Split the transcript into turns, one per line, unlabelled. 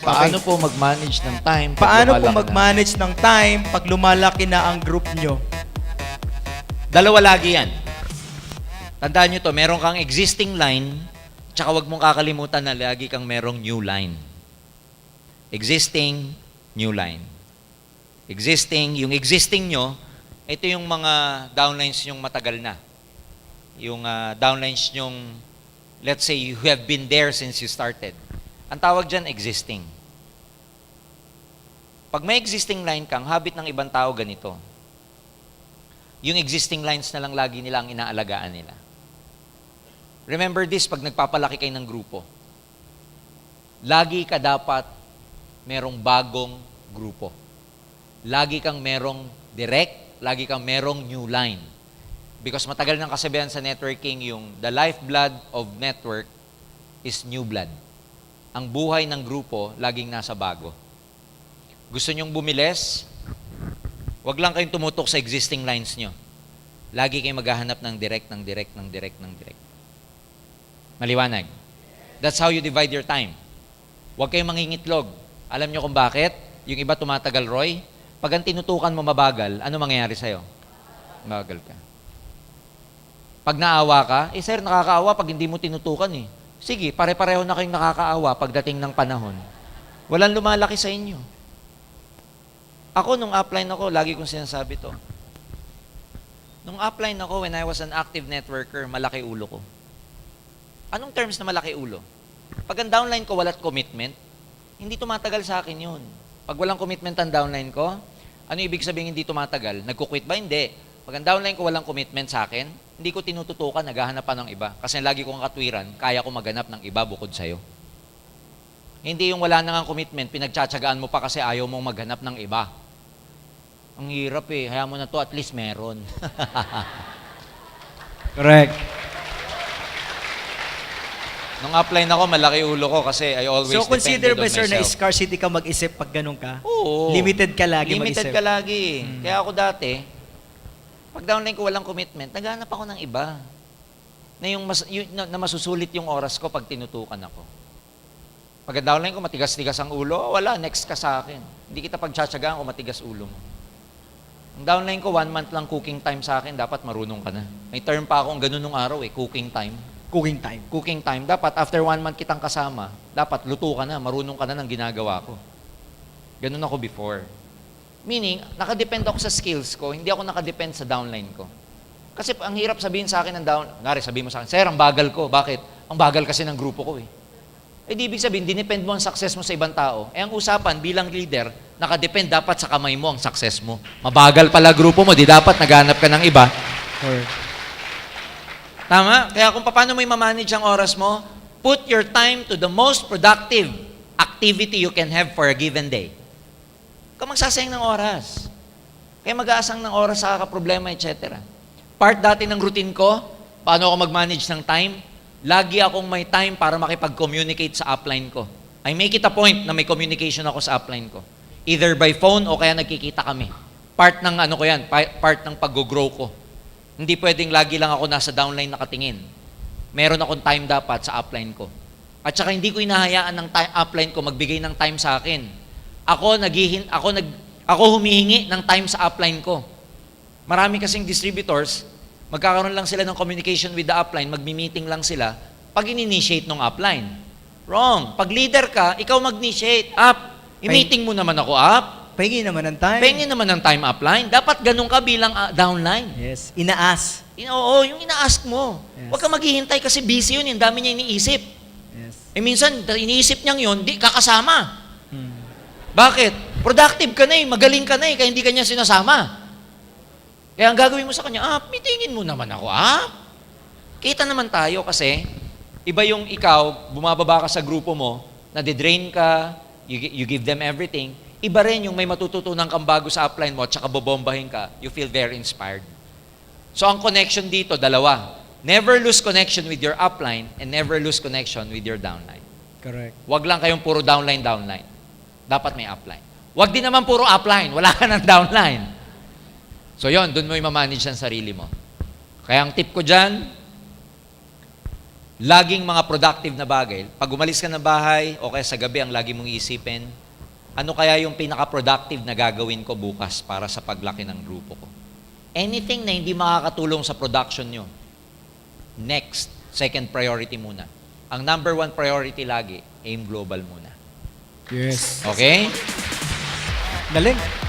Paano po mag-manage ng time? pag
Paano po
lumalaki na?
mag-manage ng time pag lumalaki na ang group nyo?
Dalawa lagi yan. Tandaan nyo to, meron kang existing line, tsaka wag mong kakalimutan na lagi kang merong new line. Existing, new line. Existing, yung existing nyo, ito yung mga downlines nyong matagal na. Yung ah, downlines nyong, let's say, you have been there since you started. Ang tawag dyan, existing. Pag may existing line kang, habit ng ibang tao ganito, yung existing lines na lang lagi nila ang inaalagaan nila. Remember this pag nagpapalaki kayo ng grupo. Lagi ka dapat merong bagong grupo. Lagi kang merong direct, lagi kang merong new line. Because matagal nang kasabihan sa networking yung the lifeblood of network is new blood. Ang buhay ng grupo laging nasa bago. Gusto nyong bumilis? Huwag lang kayong tumutok sa existing lines nyo. Lagi kayong maghahanap ng direct, ng direct, ng direct, ng direct. Maliwanag. That's how you divide your time. Huwag kayong mangingitlog. Alam nyo kung bakit? Yung iba tumatagal, Roy. Pag ang tinutukan mo mabagal, ano mangyayari sa'yo? Mabagal ka. Pag naawa ka, eh sir, nakakaawa pag hindi mo tinutukan eh. Sige, pare-pareho na kayong nakakaawa pagdating ng panahon. Walang lumalaki sa inyo. Ako, nung upline ako, lagi kong sinasabi to. Nung upline ako, when I was an active networker, malaki ulo ko. Anong terms na malaki ulo? Pag ang downline ko walat commitment, hindi tumatagal sa akin yun. Pag walang commitment ang downline ko, ano ibig sabihin hindi tumatagal? Nagkukwit ba? Hindi. Pag ang downline ko walang commitment sa akin, hindi ko tinututukan, naghahanap pa ng iba. Kasi lagi kong katwiran, kaya ko maghanap ng iba bukod sa'yo. Hindi yung wala nang commitment, pinagtsatsagaan mo pa kasi ayaw mong maghanap ng iba. Ang hirap eh. Hayaan mo na to, at least meron.
Correct.
Nung upline ako, malaki ulo ko kasi I always
So consider ba sir na scarcity ka mag-isip pag ganun ka?
Oo.
Limited ka lagi
Limited
mag-isip.
ka lagi. Kaya ako dati, pag downline ko walang commitment, naghanap ako ng iba. Na, yung mas, yun- na, na masusulit yung oras ko pag tinutukan ako. Pag ang downline ko, matigas-tigas ang ulo, wala, next ka sa akin. Hindi kita pagtsatsagaan kung matigas ulo mo. Ang downline ko, one month lang cooking time sa akin, dapat marunong ka na. May term pa akong ganun nung araw eh, cooking time.
Cooking time.
Cooking time, dapat after one month kitang kasama, dapat luto ka na, marunong ka na ng ginagawa ko. Ganun ako before. Meaning, nakadepend ako sa skills ko, hindi ako nakadepend sa downline ko. Kasi ang hirap sabihin sa akin ng down, ngari sabihin mo sa akin, Sir, ang bagal ko. Bakit? Ang bagal kasi ng grupo ko eh. Eh di ibig sabihin, dinepend mo ang success mo sa ibang tao. Eh ang usapan bilang leader, nakadepend dapat sa kamay mo ang success mo. Mabagal pala grupo mo, di dapat naghanap ka ng iba. Tama? Kaya kung paano mo i-manage ang oras mo, put your time to the most productive activity you can have for a given day. Kung magsasayang ng oras. Kaya mag-aasang ng oras sa kakaproblema, etc. Part dati ng routine ko, paano ako mag-manage ng time, lagi akong may time para makipag-communicate sa upline ko. I make it a point na may communication ako sa upline ko. Either by phone o kaya nagkikita kami. Part ng ano ko yan, pa- part ng pag-grow ko. Hindi pwedeng lagi lang ako nasa downline nakatingin. Meron akong time dapat sa upline ko. At saka hindi ko inahayaan ng time, upline ko magbigay ng time sa akin. Ako naghihin, ako nag ako humihingi ng time sa upline ko. Marami kasing distributors, magkakaroon lang sila ng communication with the upline, magmi-meeting lang sila pag in-initiate ng upline. Wrong. Pag leader ka, ikaw mag-initiate. Up. I-meeting mo naman ako up.
Pahingi naman ng time.
Pengen naman ng time upline. Dapat ganun ka bilang ah, downline.
Yes. Inaas.
In- Oo, yung ina-ask mo.
Yes.
Huwag ka maghihintay kasi busy yun, yung dami niya iniisip.
Yes.
Eh minsan, iniisip niyang yun, di kakasama. Bakit? Productive ka na eh, magaling ka na eh, kaya hindi ka niya sinasama. Kaya ang gagawin mo sa kanya, ah, meetingin mo naman ako, ah. Kita naman tayo kasi, iba yung ikaw, bumababa ka sa grupo mo, nadidrain ka, you, you give them everything. Iba rin yung may matututunan kang bago sa upline mo at saka bobombahin ka, you feel very inspired. So ang connection dito, dalawa. Never lose connection with your upline and never lose connection with your downline.
Correct.
Huwag lang kayong puro downline, downline. Dapat may upline. Huwag din naman puro upline. Wala ka ng downline. So yon, dun mo i-manage ang sarili mo. Kaya ang tip ko dyan, laging mga productive na bagay. Pag umalis ka ng bahay, o kaya sa gabi, ang lagi mong iisipin, ano kaya yung pinaka-productive na gagawin ko bukas para sa paglaki ng grupo ko? Anything na hindi makakatulong sa production nyo, next, second priority muna. Ang number one priority lagi, aim global muna.
Yes.
Okay?
Galing.